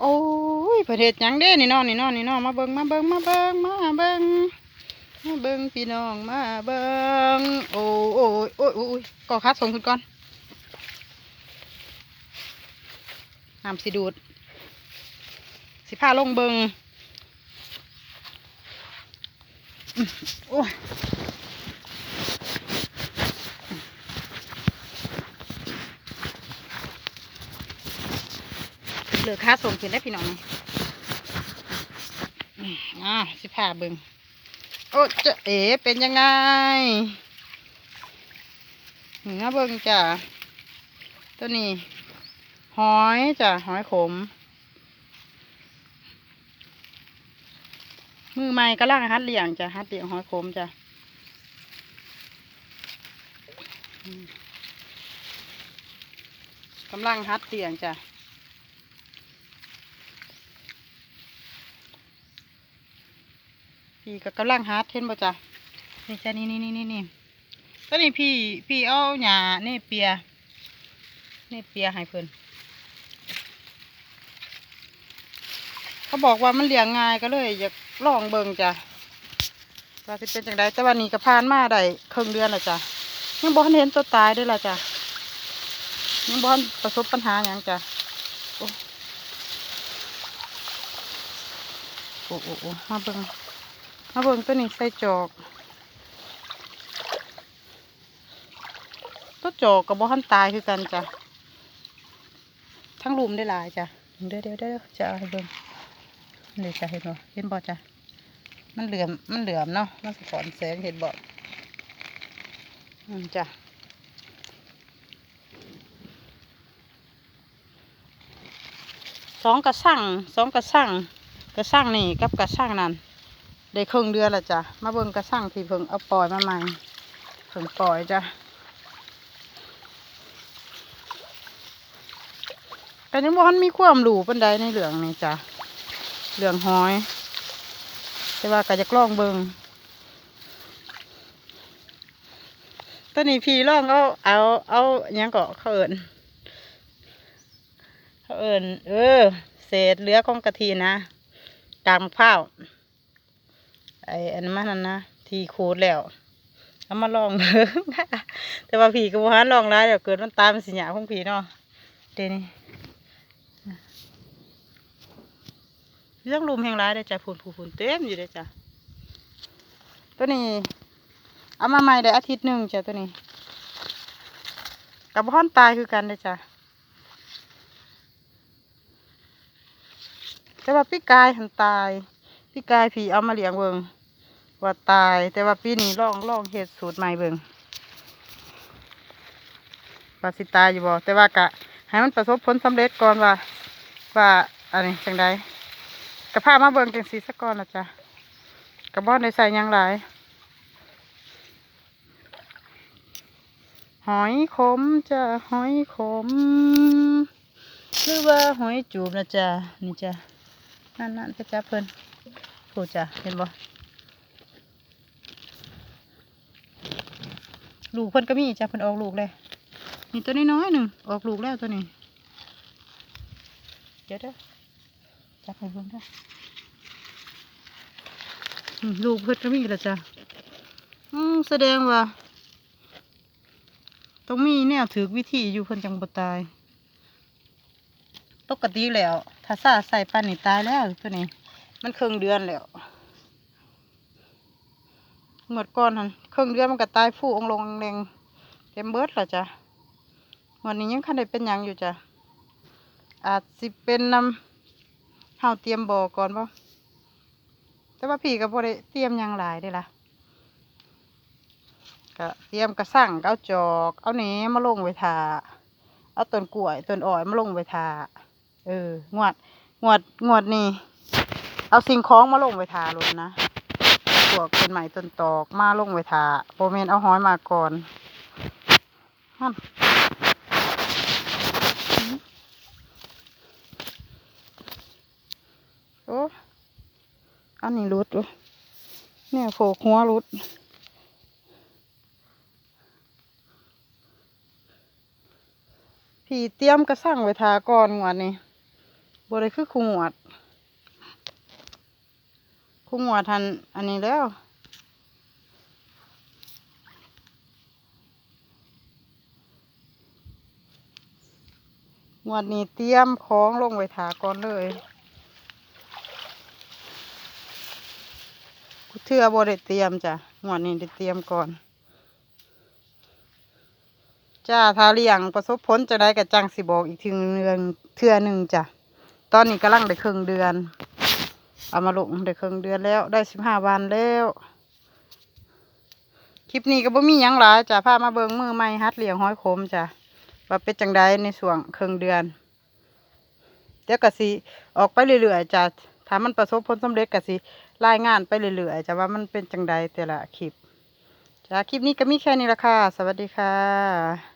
โอ้ยประเทศยังเด้นี่นอนนี่นอนนี่นอนมาเบิ่งมาเบิ่งมาเบิ่งมาเบิ่งมาเบิ่งพี่น้องมาเบิ่งโอ้โอ้ยโอ้ยโอ้ยโอ้ยก่อคัดส่งคุณก่อนห้ามสิดูด สิพาลงเบิงโอ้ย เหลือค่าส่งขึ้นได้พี่น้องนี่อ่าสิพาเบิงโอ้จะเอ๋เป็นยังไงเหนือเบิงจ้ะตัวนี้หอยจ้ะหอยขม มือใหม่ก็ล่างฮัดเลี้ยงจ้ะฮัดเลี้ยงหอยขมจ้ะกำลังฮัดเลี้ยงจ้ะ พี่ก็กำลังฮัดเห็นบ่จ้ะนี่จ้ะนี่นี่นี่นี่นี่ตอนนี้พี่พี่เอาหญ้าเนเปียเนเปียให้เพิ่นเขาบอกว่ามันเลี้ยงง่ายก็เลยอยากลองเบิ่งจ้ะว่าสิเป็นจังไดแต่วันนี้ก็ผ่านมาได้ครึ่งเดือนแล้วจ้ะยังบ่เห็นตัวตายเด้วยล่ะจ้ะยังบ่ประสบปัญหาหยังจ้ะโอ้โอ้โอ้โอ้มาเบิ่ง มาเบิ่งตัวนี้ใส่จอกตัวจอกกับบ่ทันตายคือกันจ้ะทั้งลุมได้หลายจ้ะเดี๋ยวเดี๋ยวเดี๋ยวจะเอาให้เบิ่งเดี๋ยวจะเห็นบ่เห็นบ่จ้ะมันเหลื่อมมันเหลื่อมเนาะมันสะท้อนแสงเห็นบ่อืมจ้ะสองกระสั่งสองกระสั่งกระสั่งนี่กับกระสั่งนั่น ได้ครึ่งเดือนละจ้ะมาเบิ่งกระสังที่เพิ่งเอาปล่อยมาใหม่เพิ่งปล่อยจ้ะแต่ยังบ่ทันมีความรู้ปานใดในเรื่องนี้จ้ะเหลืองหอย แต่ว่าก็จะกล้องเบิงตอนนี้พี่ลองเอาเอาเอายังเกาะเขาเอิญเขาเอิญเออ เศษเหลือของกะทินะกางมะพร้าว ไออันนั้นนั่นนะที่ขูดแล้วเอามาลองเบิ่งแต่ว่าพี่ก็บ่ฮันลองร้ายเดี๋ยวเกิดมันตามสิหยาของพี่เนาะเดี๋ยวนี้เรื่องลุมแห่งร้ายได้จ้ะพูนพูนพูนเต็มอยู่เลยจ้ะตัวนี้ เอามาใหม่ได้อาทิตย์หนึ่งจ้ะตัวนี้ กับพ่อนตายคือกันเลยจ้ะแต่ว่าพี่กายหันตายพี่กายผีเอามาเลี้ยงเบิง ว่าตายแต่ว่าปีนี้ลองลองเฮ็ดสูตรใหม่เบิงว่าสิตายอยู่บ่แต่ว่ากะให้มันประสบผลสำเร็จก่อนว่า ว่าอันนี้จังใดกระพามาเบิ่งจังสีสะก่อนละจ้ะกระบอกในใส่ยังหลายหอยขมจ้ะหอยขมหรือว่าหอยจูบนะจ้ะนี่จ้ะนั่นนั่นไปจ้ะเพิ่นผูจ้ะเห็นบ่ ลูกเพิ่นก็มีจ้ะเพิ่นออกลูกเลยนี่ตัวน้อยๆหนึ่งออกลูกแล้วตัวนี้ เดี๋ยวเด้อจับไปเบิ่งเด้อลูกเพิ่นก็มีแล้วจ้ะอืมแสดงว่าต้องมีแนวถือวิธีอยู่เพิ่นจังบ่ตายปกติแล้ว ถ้าซาใส่ปานนี่ตายแล้วตัวนี้ มันครึ่งเดือนแล้ว หมดก่อนหันครึ่องเดือนมันก็ตายฟูองลงแรงเต็มเบิดล้วจ้ะวันนี้ยังคันได้เป็นยังอยู่จ้ะอาจสิเป็นนำเฮาเตรียมบ่อก่อนบ่แต่ว่าพี่ก็บ่ได้เตรียมยังหลายเด้ล่ะก็เตรียมกระสั่งเอาจอก เอาแหนมาลงไว้ทาเอาต้นกล้วยต้นอ้อยมาลงไว้ทาเอองวดงวดงวดนี้เอาสิ่งของมาลงไว้ทาลนนะ วกต้นไม้ต้นตอกมาลงไว้ทาโบเมนเอาหอยมาก่อนนั่นโอ้อันนี้รุดเนี่ยโผล่หัวรุดพี่เตรียมกระสั่งไว้ทาก่อนงวันนี้บ่ได้คือคู่งวด คู่งวทันอันนี้แล้วงวดนี้เตรียมของลงไว้ถาก่อนเลยเทื่อบ่ได้เตรียมจ้ะงวดนี้ได้เตรียมก่อน จ้าถ้าเลี้ยงประสบผลจะได้กับจังสิบอกอีกทีเดือนเทื่อหนึ่งจ้ะ ตอนนี้กำลังได้ครึ่งเดือน เอามาลงได้ครึ่งเดือนแล้วได้สิบห้าวันแล้ว คลิปนี้ก็บ่มีหยังหลายจ้ะพามาเบิงมือใหม่ฮัดเลี้ยงห้อยโคมจ้ะว่าเป็นจังใดในช่วงครึ่งเดือน เดี๋ยวก็สิออกไปเรื่อยๆจ้ะถ้ามันประสบผลสำเร็จก็สิรายงานไปเรื่อยๆจ้ะว่ามันเป็นจังใดแต่ละคลิปจ้ะคลิปนี้ก็มีแค่นี้ละค่ะ สวัสดีค่ะ